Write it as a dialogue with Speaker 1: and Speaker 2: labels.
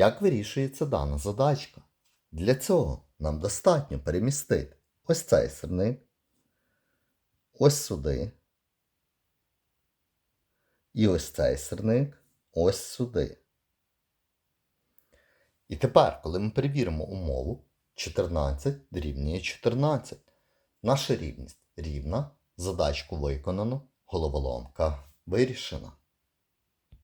Speaker 1: Як вирішується дана задачка? Для цього нам достатньо перемістити ось цей сирник, ось сюди, і ось цей сирник ось сюди. І тепер, коли ми перевіримо умову, 14 дорівнює 14. Наша рівність рівна, задачку виконано, головоломка вирішена.